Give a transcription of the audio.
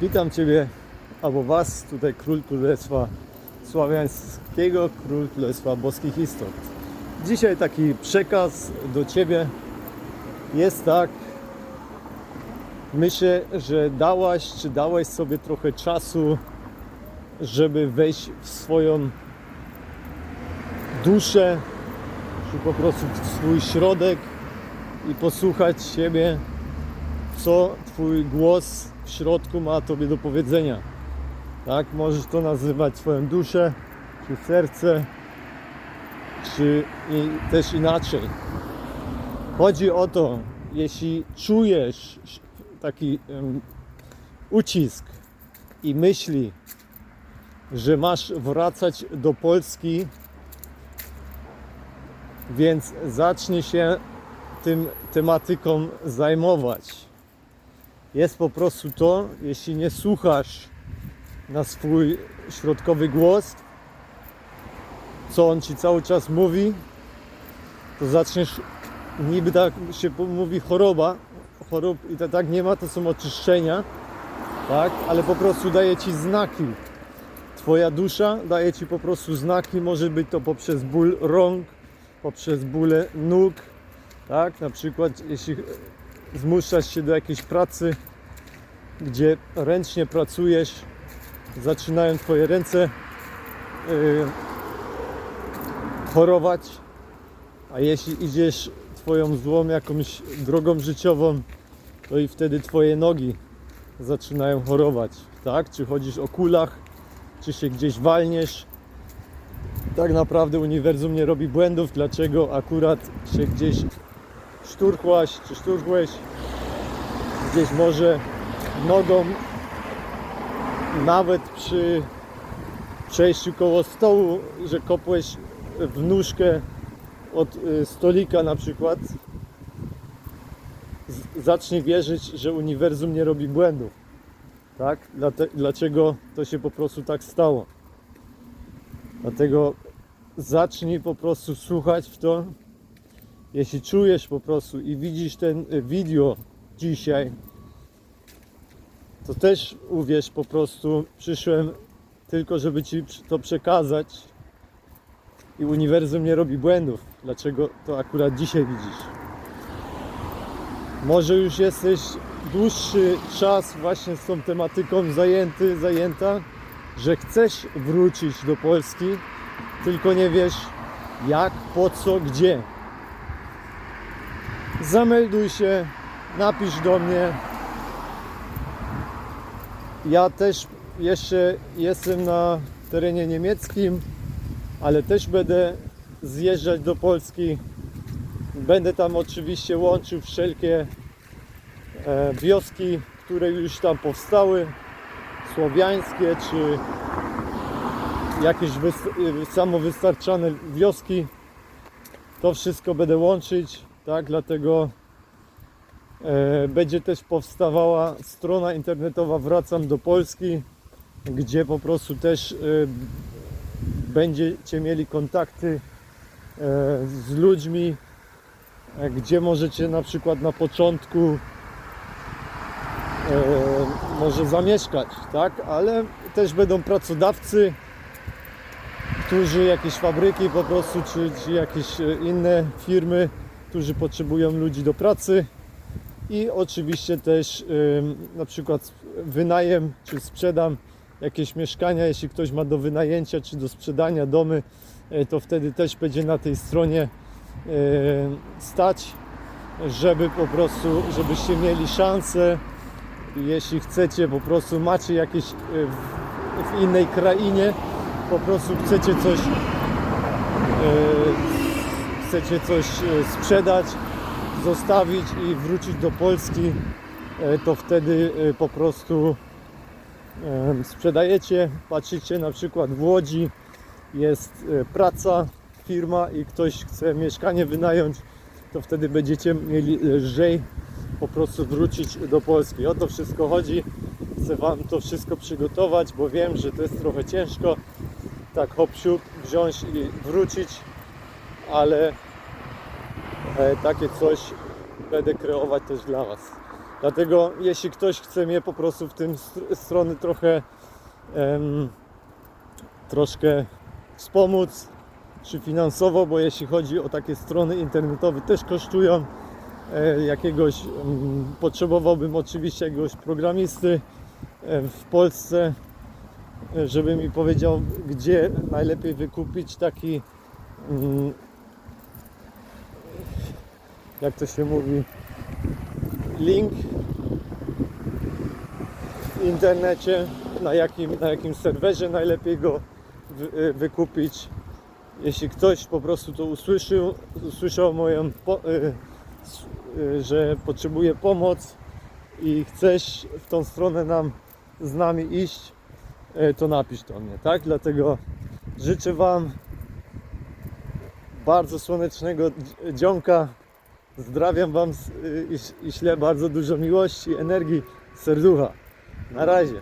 Witam Ciebie, albo Was, tutaj król Królestwa Sławiańskiego, król Królestwa Boskich Istot. Dzisiaj taki przekaz do Ciebie jest tak, myślę, że dałaś, czy dałeś sobie trochę czasu, żeby wejść w swoją duszę, czy po prostu w swój środek i posłuchać siebie, co Twój głos w środku ma Tobie do powiedzenia. Tak, możesz to nazywać Twoją duszę, czy serce, czy i też inaczej. Chodzi o to, jeśli czujesz taki em, ucisk i myśli, że masz wracać do Polski, więc zacznij się tym tematyką zajmować. Jest po prostu to, jeśli nie słuchasz na swój środkowy głos, co on ci cały czas mówi, to zaczniesz, niby tak się mówi choroba, chorób i to tak nie ma, to są oczyszczenia, tak, ale po prostu daje ci znaki. Twoja dusza daje ci po prostu znaki, może być to poprzez ból rąk, poprzez bóle nóg, tak, na przykład jeśli zmuszasz się do jakiejś pracy, gdzie ręcznie pracujesz, zaczynają twoje ręce yy, chorować, a jeśli idziesz twoją złą jakąś drogą życiową, to i wtedy twoje nogi zaczynają chorować, tak? Czy chodzisz o kulach, czy się gdzieś walniesz. Tak naprawdę uniwersum nie robi błędów, dlaczego akurat się gdzieś szturchłaś, czy szturchłeś gdzieś może nogą nawet przy przejściu koło stołu, że kopłeś w nóżkę od y, stolika na przykład z- zacznij wierzyć, że uniwersum nie robi błędów. Tak? Dlaczego to się po prostu tak stało? Dlatego zacznij po prostu słuchać w to. Jeśli czujesz po prostu i widzisz ten y, video dzisiaj, to też uwierz po prostu, przyszłem tylko, żeby Ci to przekazać i uniwersum nie robi błędów. Dlaczego to akurat dzisiaj widzisz? Może już jesteś dłuższy czas właśnie z tą tematyką zajęty, zajęta, że chcesz wrócić do Polski, tylko nie wiesz jak, po co, gdzie. Zamelduj się, napisz do mnie, ja też jeszcze jestem na terenie niemieckim, ale też będę zjeżdżać do Polski. Będę tam oczywiście łączył wszelkie e, wioski, które już tam powstały, słowiańskie czy jakieś wys- e, samowystarczalne wioski. To wszystko będę łączyć, tak? Dlatego Będzie też powstawała strona internetowa Wracam do Polski, gdzie po prostu też e, będziecie mieli kontakty e, z ludźmi, e, gdzie możecie na przykład na początku e, może zamieszkać, tak? Ale też będą pracodawcy, którzy jakieś fabryki po prostu, czy, czy jakieś e, inne firmy, którzy potrzebują ludzi do pracy i oczywiście też na przykład wynajem czy sprzedam jakieś mieszkania, jeśli ktoś ma do wynajęcia czy do sprzedania domy, e, to wtedy też będzie na tej stronie e, stać, żeby po prostu, żebyście mieli szansę, jeśli chcecie, po prostu macie jakieś e, w, innej krainie, po prostu chcecie coś chcecie coś sprzedać, zostawić i wrócić do Polski, e, to wtedy e, po prostu sprzedajecie. Patrzycie na przykład w Łodzi jest e, praca, firma i ktoś chce mieszkanie wynająć, to wtedy będziecie mieli lżej po prostu wrócić do Polski. O to wszystko chodzi. Chcę Wam to wszystko przygotować, bo wiem, że to jest trochę ciężko tak hop wziąć i wrócić, ale takie coś będę kreować też dla Was. Dlatego jeśli ktoś chce mnie po prostu w tym str- strony trochę em, troszkę wspomóc, czy finansowo, bo jeśli chodzi o takie strony internetowe też kosztują e, jakiegoś, mm, potrzebowałbym oczywiście jakiegoś programisty e, w Polsce, e, żeby mi powiedział, gdzie najlepiej wykupić taki, mm, jak to się mówi, link w internecie, na jakim, na jakim serwerze najlepiej go y, wykupić. Jeśli ktoś po prostu to usłyszał, usłyszał moją, po, y, y, że potrzebuje pomoc i chcesz w tą stronę nam z nami iść, y, to napisz do mnie, tak? Dlatego życzę Wam bardzo słonecznego dzi- dzionka. Zdrawiam Wam i, i ślę bardzo dużo miłości, energii, serducha. Na razie.